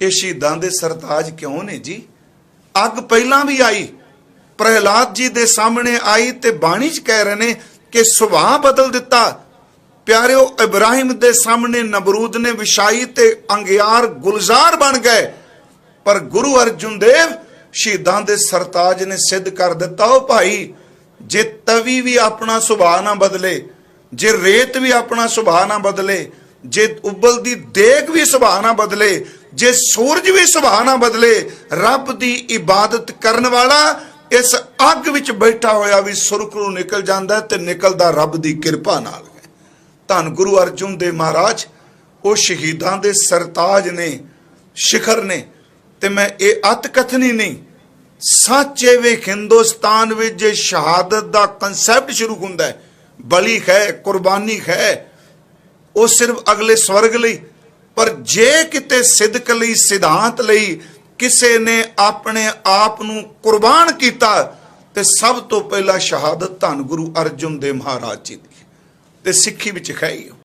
ਇਹ ਸ਼ਹੀਦਾਂ ਦੇ ਸਰਤਾਜ ਕਿਉਂ ਨੇ ਜੀ? ਅੱਗ ਪਹਿਲਾਂ ਵੀ ਆਈ, ਪ੍ਰਹਿਲਾਦ ਜੀ ਦੇ ਸਾਹਮਣੇ ਆਈ ਤੇ ਬਾਣੀ 'ਚ ਕਹਿ ਰਹੇ ਨੇ ਕਿ ਸੁਭਾਅ ਬਦਲ ਦਿੱਤਾ। ਪਿਆਰਿਓ, ਇਬਰਾਹਿਮ ਦੇ ਸਾਹਮਣੇ ਨਬਰੂਦ ਨੇ ਵਿਛਾਈ ਤੇ ਅੰਗਿਆਰ ਗੁਲਜ਼ਾਰ ਬਣ ਗਏ। ਪਰ ਗੁਰੂ ਅਰਜੁਨ ਦੇਵ ਸ਼ਹੀਦਾਂ ਦੇ ਸਰਤਾਜ ਨੇ ਸਿੱਧ ਕਰ ਦਿੱਤਾ ਉਹ ਭਾਈ, ਜੇ ਤਵੀ ਵੀ ਆਪਣਾ ਸੁਭਾਅ ਨਾ ਬਦਲੇ, ਜੇ ਰੇਤ ਵੀ ਆਪਣਾ ਸੁਭਾਅ ਨਾ ਬਦਲੇ ਜੇ ਉਬਲਦੀ ਦੇਗ ਵੀ ਸੁਭਾਅ ਨਾ ਬਦਲੇ, ਜੇ ਸੂਰਜ ਵੀ ਸੁਭਾਅ ਨਾ ਬਦਲੇ, ਰੱਬ ਦੀ ਇਬਾਦਤ ਕਰਨ ਵਾਲਾ ਇਸ ਅੱਗ ਵਿੱਚ ਬੈਠਾ ਹੋਇਆ ਵੀ ਸੁਰਖਰੂ ਨਿਕਲ ਜਾਂਦਾ ਹੈ ਤੇ ਨਿਕਲਦਾ ਰੱਬ ਦੀ ਕਿਰਪਾ ਨਾਲ ਹੈ। ਧੰਨ ਗੁਰੂ ਅਰਜੁਨ ਦੇਵ ਮਹਾਰਾਜ, ਉਹ ਸ਼ਹੀਦਾਂ ਦੇ ਸਰਤਾਜ ਨੇ, ਸ਼ਿਖਰ ਨੇ, ਤੇ ਮੈਂ ਇਹ ਅਤ ਕਥਨੀ ਨਹੀਂ, ਸੱਚੇ ਵੇ ਹਿੰਦੁਸਤਾਨ ਵਿੱਚ ਜੇ ਸ਼ਹਾਦਤ ਦਾ ਕਨਸੈਪਟ ਸ਼ੁਰੂ ਹੁੰਦਾ ਹੈ, ਬਲੀ ਹੈ, ਕੁਰਬਾਨੀ ਖੈ ਉਹ ਸਿਰਫ ਅਗਲੇ ਸਵਰਗ ਲਈ, ਪਰ ਜੇ ਕਿਤੇ ਸਿਦਕ ਲਈ, ਸਿਧਾਂਤ ਲਈ ਕਿਸੇ ਨੇ ਆਪਣੇ ਆਪ ਨੂੰ ਕੁਰਬਾਨ ਕੀਤਾ, ਤੇ ਸਭ ਤੋਂ ਪਹਿਲਾਂ ਸ਼ਹਾਦਤ ਧੰਨ ਗੁਰੂ ਅਰਜਨ ਦੇਵ ਮਹਾਰਾਜ ਜੀ ਦੀ ਤੇ ਸਿੱਖੀ ਵਿੱਚ ਹੈ ਹੀ ਉਹ।